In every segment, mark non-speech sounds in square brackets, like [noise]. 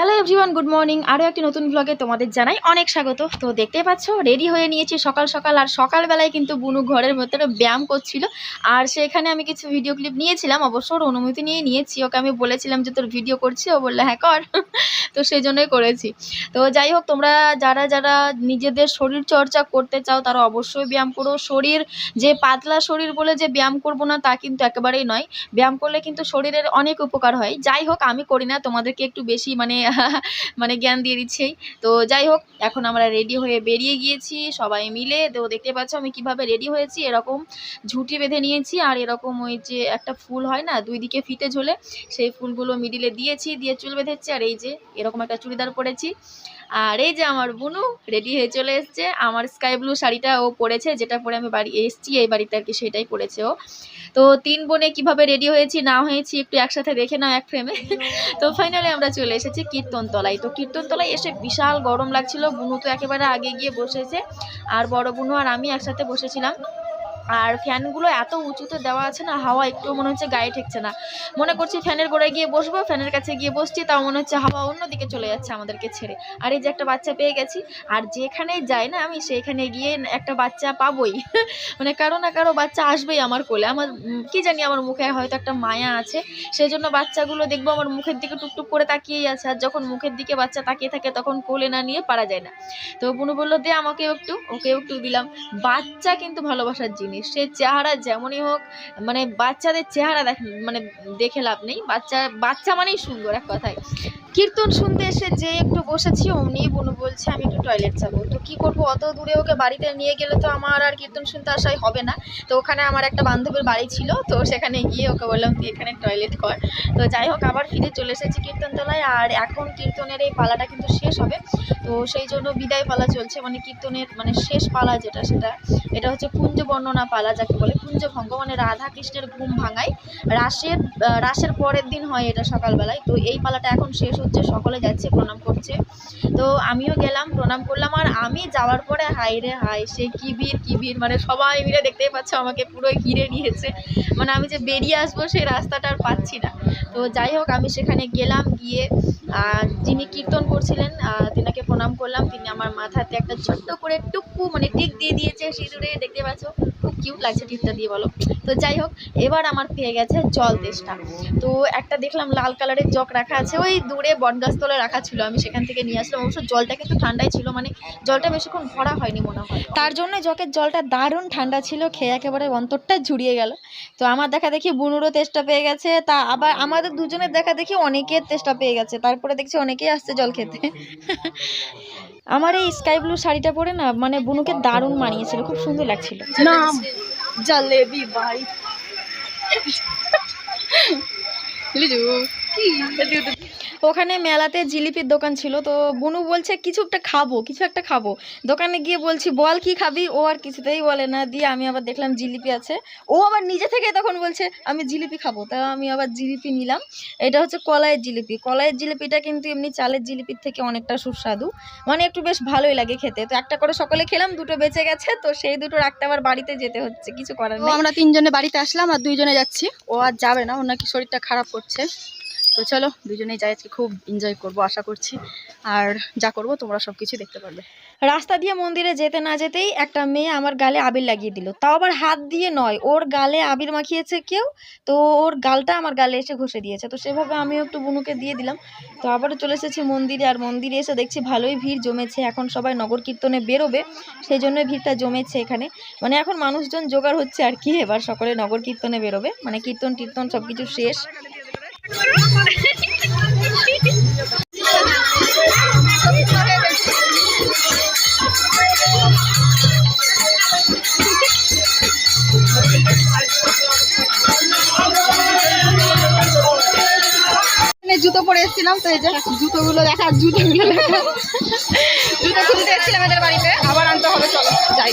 Hello everyone good morning আরও একটি নতুন ব্লগে তোমাদের জানাই অনেক স্বাগত। তো দেখতেই পাচ্ছ রেডি হয়ে নিয়েছি সকাল সকাল আর সকালবেলায় কিন্তু বুনু ঘরের ভেতরে ব্যায়াম করছিল। আর সেখানে আমি কিছু ভিডিও ক্লিপ নিয়েছিলাম, অবশ্য ওর অনুমতি নিয়ে নিয়েছি। ওকে আমি বলেছিলাম যে তোর ভিডিও করছি, ও বলল হ্যাঁ কর। [laughs] তো সেই জন্যই করেছি। তো যাই হোক, তোমরা যারা যারা নিজেদের শরীর চর্চা করতে চাও, তারা অবশ্যই ব্যায়াম করো। শরীর, যে পাতলা শরীর বলে যে ব্যায়াম করব না, তা কিন্তু একেবারেই নয়। ব্যায়াম করলে কিন্তু শরীরের অনেক উপকার হয়। যাই হোক, আমি করি না, তোমাদেরকে একটু বেশি মানে মানে জ্ঞান দিয়ে দিচ্ছি। তো যাই হোক এখন আমরা রেডি হয়ে বেরিয়ে গিয়েছি সবাই মিলে। তো দেখতে পাচ্ছ আমি কীভাবে রেডি হয়েছি এরকম ঝুঁটি বেঁধে নিয়েছি আর এরকম ওই যে একটা ফুল হয় না দুই দিকে ফিতে ঝোলে সেই ফুলগুলো মিডিলে দিয়েছি দিয়ে চুল বেঁধেছি আর এই যে এরকম একটা চুড়িদার পরেছি। আর এই যে আমার বুনু রেডি হয়ে চলে এসছে। আমার স্কাই ব্লু শাড়িটা ও পরেছে যেটা পরে আমি বাড়ি এসছি এই বাড়িতে আর কি সেটাই পরেছে ও। তো তিন বোনে কীভাবে রেডি হয়েছি না হয়েছি একটু একসাথে দেখে নাও এক ফ্রেমে তো ফাইনালি আমরা চলে এসেছি কীর্তনতলায়। তো কীর্তনতলায় এসে বিশাল গরম লাগছিল, বুনু তো একেবারে আগে গিয়ে বসেছে, আর বড় বুনু আর আমি একসাথে বসেছিলাম। আর ফ্যানগুলো এত উঁচুতে দেওয়া আছে না, হাওয়া একটু মনে হচ্ছে গায়ে ঠেকছে না। মনে করছি ফ্যানের গোড়ায় গিয়ে বসবো, ফ্যানের কাছে গিয়ে বসছি, তাও মনে হচ্ছে হাওয়া অন্যদিকে চলে যাচ্ছে আমাদেরকে ছেড়ে। আর এই যে একটা বাচ্চা পেয়ে গেছি, আর যেখানে যাই না আমি সেইখানে গিয়ে একটা বাচ্চা পাবোই। [laughs] মানে কারও না কারও বাচ্চা আসবেই আমার কোলে। আমার কি জানি আমার মুখে হয়তো একটা মায়া আছে সেই জন্য বাচ্চাগুলো দেখব আমার মুখের দিকে টুকটুক করে তাকিয়েই আছে। আর যখন মুখের দিকে বাচ্চা তাকিয়ে থাকে, তখন কোলে না নিয়ে পারা যায় না। তো বুনু বলল, দে আমাকে একটু ওকে একটু দিলাম। বাচ্চা কিন্তু ভালোবাসার জিনিস। সে চেহারা যেমনই হোক মানে বাচ্চাদের চেহারা দেখ মানে দেখে লাভ নেই। বাচ্চা বাচ্চা মানেই সুন্দর, এক কথায়। কীর্তন শুনতে এসে যে একটু বসেছি অমনি বুনু বলছে, আমি একটু টয়লেট যাব। তো কি করব? অত দূরে ওকে বাড়িতে নিয়ে গেলে তো আমার আর কীর্তন শুনতে আসাই হবে না। তো ওখানে আমার একটা বান্ধবীর বাড়ি ছিল, তো সেখানে গিয়ে ওকে বললাম, তুই এখানে টয়লেট কর। তো যাই হোক, আবার ফিরে চলে এসেছি কীর্তনতলায়, আর এখন কীর্তনের এই পালাটা কিন্তু শেষ হবে। তো সেই জন্য বিদায় পালা চলছে মানে কীর্তনের মানে শেষ পালা যেটা, সেটা, এটা হচ্ছে কুঞ্জ বর্ণনা পালা যাকে বলে কুঞ্জ ভঙ্গ মানে রাধা কৃষ্ণের ঘুম ভাঙায়। রাসের রাসের পরের দিন হয় এটা সকালবেলায়। তো এই পালাটা এখন শেষ হচ্ছে, সকলে যাচ্ছে, প্রণাম করছে। তো আমিও গেলাম, প্রণাম করলাম, আর আমি যাওয়ার পরে হাই রে হাই সে কি ভিড় কি ভিড় মানে সবাই মিলে দেখতেই পাচ্ছ আমাকে পুরো ঘিরে নিয়েছে। মানে আমি যে বেরিয়ে আসব, সেই রাস্তাটা আর পাচ্ছি না। তো যাই হোক, আমি সেখানে গেলাম, গিয়ে যিনি কীর্তন করছিলেন তিনাকে প্রণাম করলাম। তিনি আমার মাথাতে একটা ছোট্ট করে টুকু মানে টিক দিয়ে দিয়েছে সিঁদুরে, দেখতে পাচ্ছ? খুব কিউট লাগছে টিপটা দিয়ে বলো। তো যাই হোক, এবার আমার পেয়ে গেছে জল তেষ্টা। তো একটা দেখলাম লাল কালারের জগ রাখা আছে, ওই দূরে বটগাছতলে রাখা ছিল, আমি সেখান থেকে নিয়ে আসলাম। অবশ্য জলটা কিন্তু ঠান্ডাই ছিল মানে জলটা বেশিক্ষণ ভরা হয়নি মনে হয়। তার জন্য জকের জলটা দারুণ ঠান্ডা ছিল, খেয়ে একেবারে অন্তরটা ঝুরিয়ে গেল। তো আমার দেখা দেখি বুনুরও তেষ্টা পেয়ে গেছে, তা আবার আমাদের দুজনের দেখা দেখি অনেকের তেষ্টা পেয়ে গেছে, তারপরে দেখছি অনেকেই আসছে জল খেতে। আমার এই স্কাই ব্লু শাড়িটা পরে না মানে বুনুকে দারুণ মানিয়েছিল, খুব সুন্দর লাগছিল। ভাই ওখানে মেলাতে জিলিপির দোকান ছিল তো বুনু বলছে কিছু একটা খাব কিছু একটা খাব। দোকানে গিয়ে বলছি বল কি খাবি? ও আর কিছুতেই বলে না দিয়ে আমি আবার দেখলাম জিলিপি আছে। ও আবার নিজে থেকে তখন বলছে আমি জিলিপি খাব। তা আমি আবার জিলিপি নিলাম। এটা হচ্ছে কলাইয়ের জিলিপি। কলাইয়ের জিলিপিটা কিন্তু এমনি চালের জিলিপির থেকে অনেকটা সুস্বাদু। মানে একটু বেশ ভালোই লাগে খেতে। তো একটা করে সকলে খেলাম দুটো বেঁচে গেছে তো সেই দুটো রাখতে আবার বাড়িতে যেতে হচ্ছে কিছু করার নেই। আমরা তিনজনে বাড়িতে আসলাম আর দুইজনে যাচ্ছি। ও আর যাবে না ওর নাকি শরীরটা খারাপ করছে। তো চলো দুজনেই যাই, আজকে খুব এনজয় করব, আশা করছি। আর যা করব, তোমরা সব কিছু দেখতে পারবে। রাস্তা দিয়ে মন্দিরে যেতে না যেতেই একটা মেয়ে আমার গালে আবির লাগিয়ে দিল। তাও আবার হাত দিয়ে নয়, ওর গালে আবির মাখিয়েছে কেউ? তো ওর গালটা আমার গালে এসে ঘষে দিয়েছে। তো সেভাবে আমিও একটু বুনুকে দিয়ে দিলাম। তো আবারও চলে এসেছি মন্দিরে, আর মন্দিরে এসে দেখছি ভালোই ভিড় জমেছে। এখন সবাই নগর কীর্তনে বেরোবে সেই জন্য ভিড়টা জমেছে এখানে। মানে এখন মানুষজন জোগাড় হচ্ছে আর কি, এবার সকলে নগর কীর্তনে বেরোবে। মানে কীর্তন টীর্তন সব কিছু শেষ। জুতো পরে এসেছিলাম তো এই যে জুতোগুলো দেখা জুতোগুলো দেখা জুতো খুলতে এসেছিলাম এদের বাড়িতে আবার আনতে হবে চলো যাই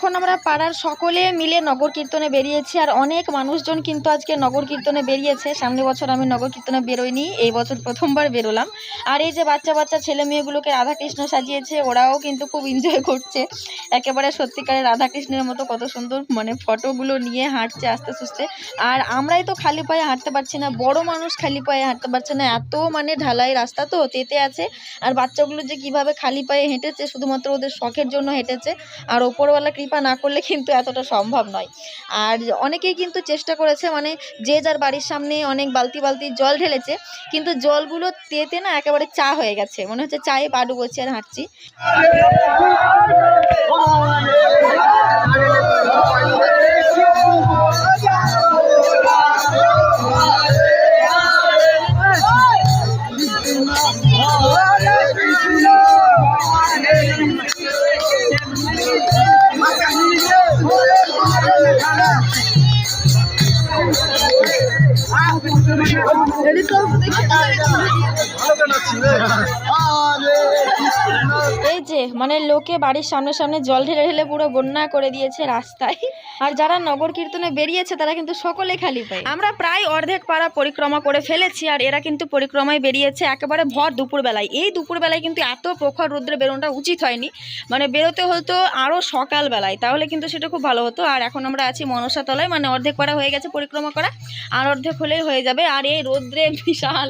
এখন আমরা পাড়ার সকলে মিলে নগর কীর্তনে বেরিয়েছি আর অনেক মানুষজন কিন্তু আজকে নগর কীর্তনে বেরিয়েছে। সামনে বছর আমি নগর কীর্তনে বেরোইনি, এই বছর প্রথমবার বেরোলাম। আর এই যে বাচ্চা বাচ্চা ছেলে মেয়েগুলোকে রাধাকৃষ্ণ সাজিয়েছে, ওরাও কিন্তু খুব এনজয় করছে। একেবারে সত্যিকারের রাধাকৃষ্ণের মতো কত সুন্দর মানে ফটোগুলো নিয়ে হাঁটছে আস্তে সুস্তে আর আমরাই তো খালি পায়ে হাঁটতে পারছি না, বড় মানুষ খালি পায়ে হাঁটতে পারছে না, এত মানে ঢালাই রাস্তা তো তেতে আছে। আর বাচ্চাগুলো যে কীভাবে খালি পায়ে হেঁটেছে, শুধুমাত্র ওদের শখের জন্য হেঁটেছে। আর ওপরওয়ালা না করলে কিন্তু এতটা সম্ভব নয়। আর অনেকেই কিন্তু চেষ্টা করেছে মানে যে যার বাড়ির সামনে অনেক বালতি বালতি জল ঢেলেছে, কিন্তু জলগুলো তেতে না একেবারে চা হয়ে গেছে। মনে হচ্ছে চায়ে পা ডুবোচ্ছি আর হাঁটছি। এই যে মানে লোকে বাড়ির সামনে সামনে জল ঢেলে ঢেলে পুরো বন্যা করে দিয়েছে রাস্তায়। আর যারা নগর কীর্তনে বেরিয়েছে, তারা কিন্তু সকলে খালি পায়। আমরা প্রায় অর্ধেক পাড়া পরিক্রমা করে ফেলেছি, আর এরা কিন্তু পরিক্রমায় বেরিয়েছে একেবারে ভর দুপুরবেলায়। এই দুপুরবেলায় কিন্তু এত প্রখর রৌদ্রে বেরোনোটা উচিত হয়নি। মানে বেরোতে হতো আরও সকালবেলায়, তাহলে কিন্তু সেটা খুব ভালো হতো। আর এখন আমরা আছি মনসা তলায় মানে অর্ধেক পাড়া হয়ে গেছে পরিক্রমা করা, আর অর্ধেক হলেই হয়ে যাবে। আর এই রোদ্রে বিশাল।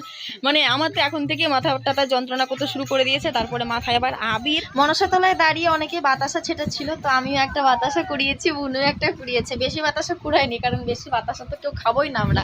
মানে আমার তো এখন থেকে মাথা টাটা যন্ত্রণা করতে শুরু করে দিয়েছে। তারপরে মাথায় আবার আবির। মনসাতলায় দাঁড়িয়ে অনেকে বাতাসা ছেটেছিল, তো আমিও একটা বাতাসা কুড়িয়েছি, বুনও একটা কুড়িয়েছে। বেশি বাতাসা কুড়ায়নি কারণ বেশি বাতাসা তো কেউ খাবোই না আমরা।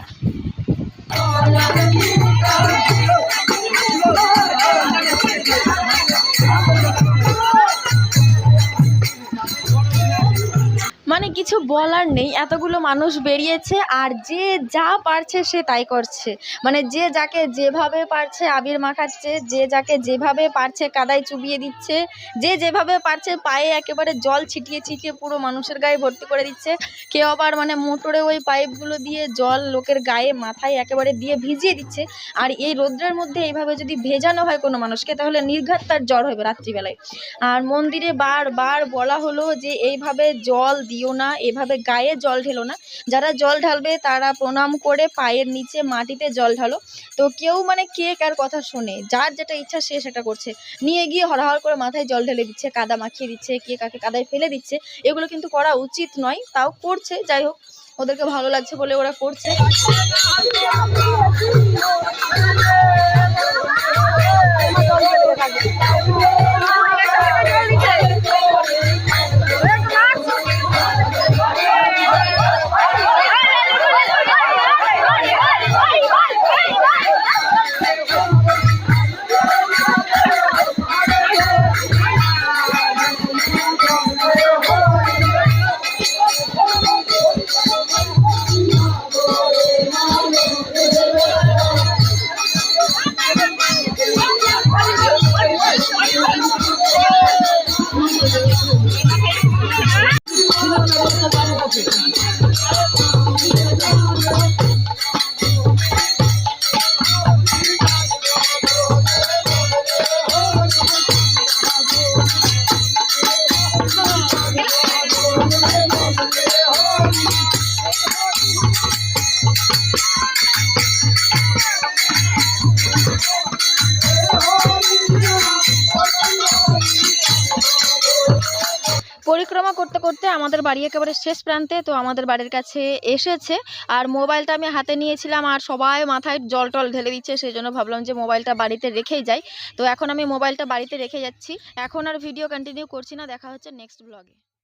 কিছু বলার নেই, এতগুলো মানুষ বেরিয়েছে আর যে যা পারছে সে তাই করছে। মানে যে যাকে যেভাবে পারছে আবির মাখাচ্ছে, যে যাকে যেভাবে পারছে কাদায় চুবিয়ে দিচ্ছে, যে যেভাবে পারছে পায়ে একেবারে জল ছিটিয়ে ছিটিয়ে পুরো মানুষের গায়ে ভর্তি করে দিচ্ছে, কেউ আবার মানে মোটরে ওই পাইপগুলো দিয়ে জল লোকের গায়ে মাথায় একেবারে দিয়ে ভিজিয়ে দিচ্ছে। আর এই রৌদ্রের মধ্যে এইভাবে যদি ভেজানো হয় কোনো মানুষকে, তাহলে নির্ঘাত তার জ্বর হবে রাত্রিবেলায়। আর মন্দিরে বারবার বলা হলো যে এইভাবে জল দিও না এভাবে গায়ে জল ঢেলো না। যারা জল ঢালবে তারা প্রণাম করে পায়ের নিচে মাটিতে জল ঢালো। তো কেউ মানে কে কার কথা শোনে? যার যেটা ইচ্ছা সে সেটা করছে। নিয়ে গিয়ে হরহর করে মাথায় জল ঢেলে দিচ্ছে, কাদা মাখিয়ে দিচ্ছে, কে কাকে কাদায় ফেলে দিচ্ছে, এগুলো কিন্তু করা উচিত নয়, তাও করছে, যাই হোক। ওদেরকে ভালো লাগছে বলে ওরা করছে। [laughs] পরিক্রমা করতে করতে আমাদের বাড়ি একেবারে শেষ প্রান্তে, তো আমাদের বাড়ির কাছে এসেছে। আর মোবাইলটা আমি হাতে নিয়েছিলাম আর সবাই মাথায় জল টল ঢেলে দিচ্ছে, সেই জন্য ভাবলাম যে মোবাইলটা বাড়িতে রেখেই যাই। তো এখন আমি মোবাইলটা বাড়িতে রেখে যাচ্ছি। এখন আর ভিডিও কন্টিনিউ করছি না, দেখা হচ্ছে নেক্সট ব্লগে